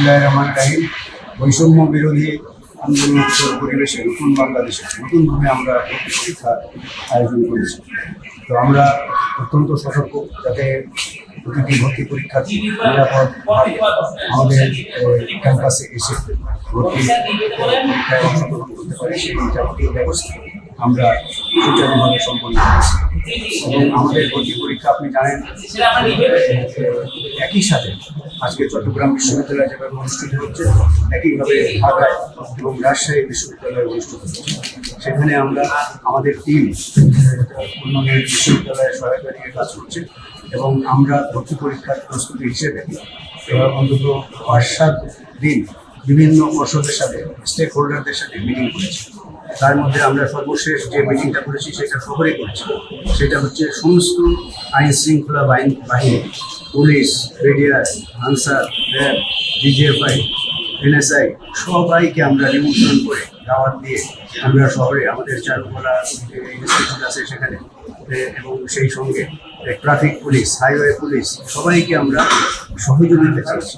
বিসমুল্লাহ রহমান রাহিম। বৈষম্য বিরোধী আন্দোলনোত্তর পরিবেশে নতুন বাংলাদেশে নতুনভাবে আমরা ভর্তি পরীক্ষার আয়োজন করেছি। তো আমরা অত্যন্ত সতর্ক, যাতে প্রতিটি ভর্তি পরীক্ষা নিরাপদ আমাদের ক্যাম্পাসে এসে ভর্তি অংশগ্রহণ করতে পারে, সেই ব্যবস্থা আমরা সুচারুভাবে সম্পন্ন করেছি। এবং আমাদের ভর্তি পরীক্ষা আপনি জানেন, একই সাথে আজকে চট্টগ্রাম বিশ্ববিদ্যালয়ে যেভাবে অনুষ্ঠিত হচ্ছে, একইভাবে ঢাকায় এবং রাজশাহী বিশ্ববিদ্যালয়ে অনুষ্ঠিত হচ্ছে। সেখানে আমরা আমাদের টিম উন্নয়ন বিশ্ববিদ্যালয়ে সহায়তা নিয়ে কাজ করছে এবং আমরা ভর্তি পরীক্ষার প্রস্তুতি হিসেবে অন্তত পাঁচ সাত দিন বিভিন্ন পর্ষদের সাথে স্টেক হোল্ডারদের সাথে মিটিং করেছি। তার মধ্যে আমরা সর্বশেষ যে মিটিংটা করেছি, সেটা শহরে করেছি। সেটা হচ্ছে সমস্ত আইন শৃঙ্খলা বাহিনী বাহিনী, police BDR Ansar, RAB, DGFI, NSI, সবাইকে আমরা নিমন্ত্রণ করে দাওয়াত দিয়ে আমরা শহরে আমাদের চারুকলা ইনস্টিটিউট আছে সেখানে এবং সেই সঙ্গে ট্রাফিক পুলিশ হাইওয়ে পুলিশ সবাইকে আমরা সহযোগিতা চাইছি।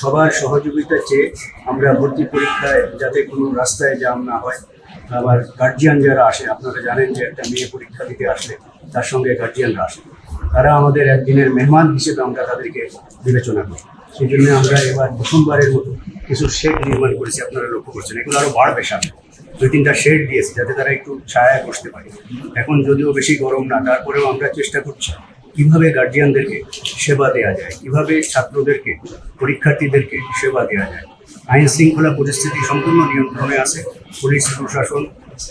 সবার সহযোগিতা চেয়ে আমরা ভর্তি পরীক্ষায় যাতে কোনো রাস্তায় জাম না হয়, আবার গার্জিয়ান যারা আসে, আপনারা জানেন যে একটা মেয়ে পরীক্ষা দিতে আসলে তার সঙ্গে গার্জিয়ানরা আসে। তারা আমাদের একদিনের মেহমান হিসেবে আমরা তাদেরকে বিবেচনা করি। সেই জন্য আমরা এবার প্রথমবারের মতো কিছু শেড নির্মাণ করেছি, আপনারা লক্ষ্য করছেন। এগুলো আরও বাড়বে সামনে। দুই তিনটা শেড দিয়েছি, যাতে তারা একটু ছায়ায় বসতে পারে। এখন যদিও বেশি গরম না, তারপরেও আমরা চেষ্টা করছি। কীভাবে গার্জিয়ানদেরকে সেবা দেওয়া যায়, কীভাবে ছাত্রদেরকে, পরীক্ষার্থীদেরকে সেবা দেওয়া যায়। আইন শৃঙ্খলা পরিস্থিতি সম্পূর্ণ নিয়ন্ত্রণে আছে। পুলিশ, প্রশাসন,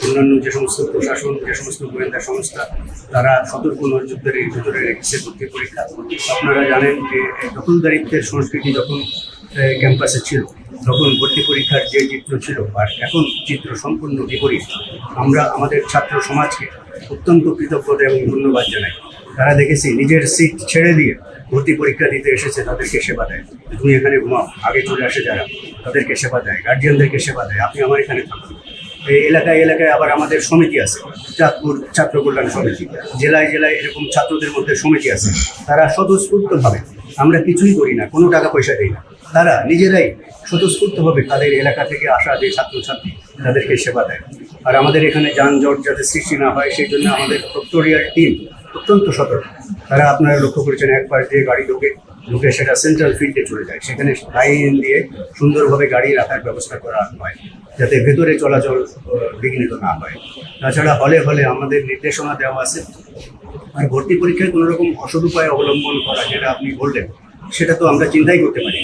অন্যান্য যে সমস্ত প্রশাসন, যে সমস্ত গোয়েন্দা সংস্থা, তারা সতর্ক নজরদারির ভিতরে রেখেছে ভর্তি পরীক্ষা। আপনারা জানেন যে দখলদারিত্বের সংস্কৃতি যখন ক্যাম্পাসে ছিল, তখন ভর্তি পরীক্ষার যে চিত্র ছিল আর এখন চিত্র সম্পূর্ণ বিপরীত। আমরা আমাদের ছাত্র সমাজকে অত্যন্ত কৃতজ্ঞতা এবং ধন্যবাদ জানাই। তারা দেখেছি নিজের সিট ছেড়ে দিয়ে ভর্তি পরীক্ষা দিতে এসেছে, তাদেরকে সেবা দেয়। তুমি এখানে ঘুমাও, আগে চলে আসে যারা, তাদেরকে সেবা দেয় গার্জিয়ানদেরকে সেবা দেয়, আপনি আমার এখানে থাকুন। এই এলাকায় এলাকায় আবার আমাদের সমিতি আছে, চাঁদপুর ছাত্র কল্যাণ সমিতি। জেলায় জেলায় এরকম ছাত্রদের মধ্যে সমিতি আছে। তারা স্বতঃস্ফূর্তভাবে, আমরা কিছুই করি না, কোনো টাকা পয়সা দিই না। তারা নিজেরাই স্বতঃস্ফূর্তভাবে তাদের এলাকা থেকে আসা যে ছাত্রছাত্রী, তাদেরকে সেবা দেয়। আর আমাদের এখানে যানজট যাতে সৃষ্টি না হয়, সেই জন্য আমাদের প্রক্টোরিয়াল টিম অত্যন্ত সতর্ক। তারা আপনারা লক্ষ্য করেছেন, একবার দিয়ে গাড়ি ঢুকে ঢুকে সেটা সেন্ট্রাল ফিল্ডে চলে যায়। সেখানে লাইন দিয়ে সুন্দরভাবে গাড়ি রাখার ব্যবস্থা করা হয়, যাতে ভেতরে চলাচল বিঘ্নিত না হয়। তাছাড়া হলে হলে আমাদের নির্দেশনা দেওয়া আছে, আর ভর্তি পরীক্ষায় কোনো রকম অসৎ উপায় অবলম্বন করা যেটা আপনি বললেন, সেটা তো আমরা চিন্তাই করতে পারি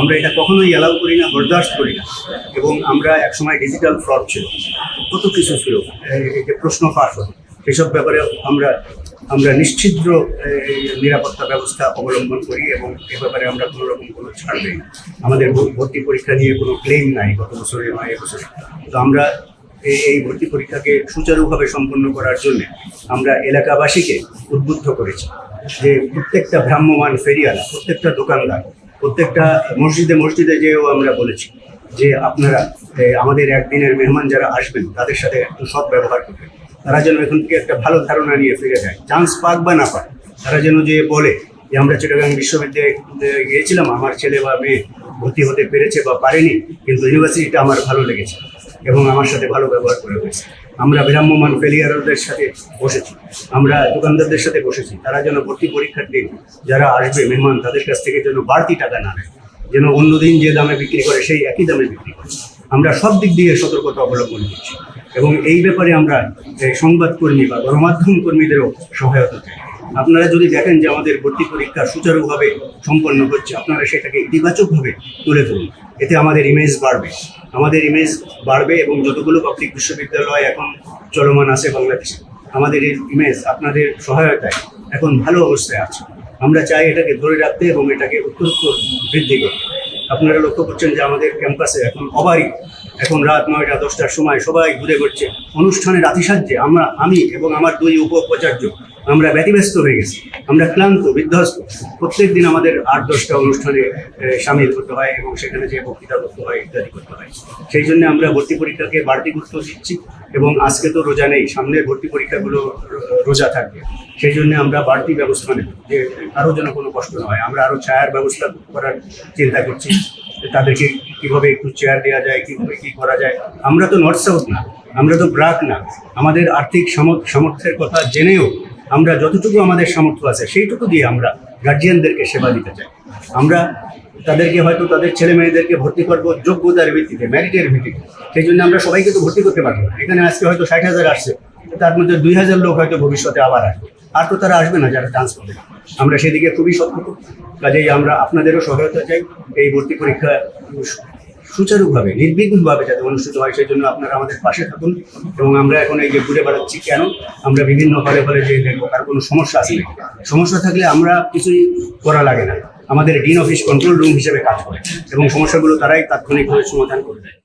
আমরা এটা কখনোই অ্যালাউ করি না, বরদাস্ত করি না। এবং আমরা একসময় ডিজিটাল ফ্রড ছিল, কত কিছু ছিল, এই যে প্রশ্ন ফাঁস হতো সেসব ব্যাপারে আমরা আমরা নিশ্চিদ্র নিরাপত্তা ব্যবস্থা অবলম্বন করি এবং এ ব্যাপারে আমরা কোনো রকম কোনো ছাড় দিই আমাদের ভর্তি পরীক্ষা নিয়ে কোনো ক্লেম নাই গত বছরে বা এবছরে তো আমরা এই এই ভর্তি পরীক্ষাকে সুচারুভাবে সম্পন্ন করার জন্য আমরা এলাকাবাসীকে উদ্বুদ্ধ করেছি যে প্রত্যেকটা ভ্রাম্যমান ফেরিয়ালা প্রত্যেকটা দোকানদার, প্রত্যেকটা মসজিদে মসজিদে যেও আমরা বলেছি যে আপনারা আমাদের একদিনের মেহমান যারা আসবেন তাদের সাথে একটু সৎ ব্যবহার করবেন। তারা যেন এখান থেকে একটা ভালো ধারণা নিয়ে ফিরে যায়। চান্স পাক বা না পাক, তারা যেন যে বলে যে আমরা চিটাগাং বিশ্ববিদ্যালয়ে গিয়েছিলাম, আমার ছেলে বা মেয়ে ভর্তি হতে পেরেছে বা পারেনি, কিন্তু ইউনিভার্সিটিটা আমার ভালো লেগেছে এবং আমার সাথে ভালো ব্যবহার করে হয়েছে। আমরা বিরাম্যমান ফেলিয়ারদের সাথে বসেছি, আমরা দোকানদারদের সাথে বসেছি, তারা যেন ভর্তি পরীক্ষার দিন যারা আসবে, মেহমান, তাদের কাছ থেকে যেন বাড়তি টাকা না নেয়, যেন অন্যদিন যে দামে বিক্রি করে, সেই একই দামে বিক্রি করে। আমরা সব দিক দিয়ে সতর্কতা অবলম্বন করছি। এবং এই ব্যাপারে আমরা সংবাদকর্মী বা গণমাধ্যম কর্মীদেরও সহায়তা চাই। আপনারা যদি দেখেন যে আমাদের ভর্তি পরীক্ষা সুচারুভাবে সম্পন্ন হচ্ছে, আপনারা সেটাকে ইতিবাচকভাবে তুলে ধরুন। এতে আমাদের ইমেজ বাড়বে। আমাদের ইমেজ বাড়বে এবং যতগুলো পাবলিক বিশ্ববিদ্যালয় এখন চলমান আছে বাংলাদেশে, আমাদের এই ইমেজ আপনাদের সহায়তায় এখন ভালো অবস্থায় আছে। আমরা চাই এটাকে ধরে রাখতে এবং এটাকে উত্তরোত্তর বৃদ্ধি করতে। আপনারা লক্ষ্য করছেন যে আমাদের ক্যাম্পাসে এখন অবারিত এখন রাত নয়টা, দশটার সময় সবাই ঘুরে ঘুরছে অনুষ্ঠানের আতিসাহ্যে আমরা, আমি এবং আমার দুই উপ উপাচার্য আমরা ব্যতিব্যস্ত হয়ে গেছি। আমরা ক্লান্ত, বিধ্বস্ত। প্রত্যেক দিন আমাদের আট, দশটা অনুষ্ঠানে সামিল হতে হয় এবং সেখানে যে বক্তৃতা করতে হয়, ইত্যাদি করতে হয়। সেই জন্য আমরা ভর্তি পরীক্ষাকে বাড়তি গুরুত্ব দিচ্ছি এবং আজকে তো রোজা নেই, সামনের ভর্তি পরীক্ষাগুলো রোজা থাকবে। সেই জন্য আমরা বাড়তি ব্যবস্থা নেব, যে কারও যেন কোনো কষ্ট না হয়। আমরা আরও ছায়ার ব্যবস্থা করার চিন্তা করছি। তাদেরকে কীভাবে একটু চেয়ার দেওয়া যায়, কীভাবে কি করা যায়। আমরা তো নর্থ সাউথ না, আমরা তো ব্রাক না। আমাদের আর্থিক সামর্থ- সামর্থ্যের কথা জেনেও আমরা যতটুকু আমাদের সামর্থ্য আছে, সেইটুকু দিয়ে আমরা গার্জিয়ানদেরকে সেবা দিতে চাই। আমরা তাদেরকে হয়তো তাদের ছেলে মেয়েদেরকে ভর্তি করব যোগ্যতার ভিত্তিতে ম্যারিটের ভিত্তিতে। সেই জন্য আমরা সবাইকে তো ভর্তি করতে পারব না। এখানে আজকে হয়তো ষাট হাজার আসছে, তার মধ্যে দুই হাজার লোক হয়তো ভবিষ্যতে আবার আসবে। আর তো তারা আসবে না যারা চান্স পাবে আমরা সেদিকে খুবই সতর্ক। কাজেই আমরা আপনাদেরও সহায়তা চাই। এই ভর্তি পরীক্ষা সুচারুভাবে, নির্বিঘ্নভাবে যাতে অনুষ্ঠিত হয়, সেই জন্য আপনারা আমাদের পাশে থাকুন। এবং আমরা এখন এই যে ঘুরে বেড়াচ্ছি কেন, আমরা বিভিন্ন হলে হলে যে দেখব, কার কোনো সমস্যা আছে সমস্যা থাকলে আমরা কিছুই করা লাগে না। আমাদের ডিন অফিস কন্ট্রোল রুম হিসেবে কাজ করে। এবং সমস্যাগুলো তারাই তাৎক্ষণিকভাবে সমাধান করে দেয়।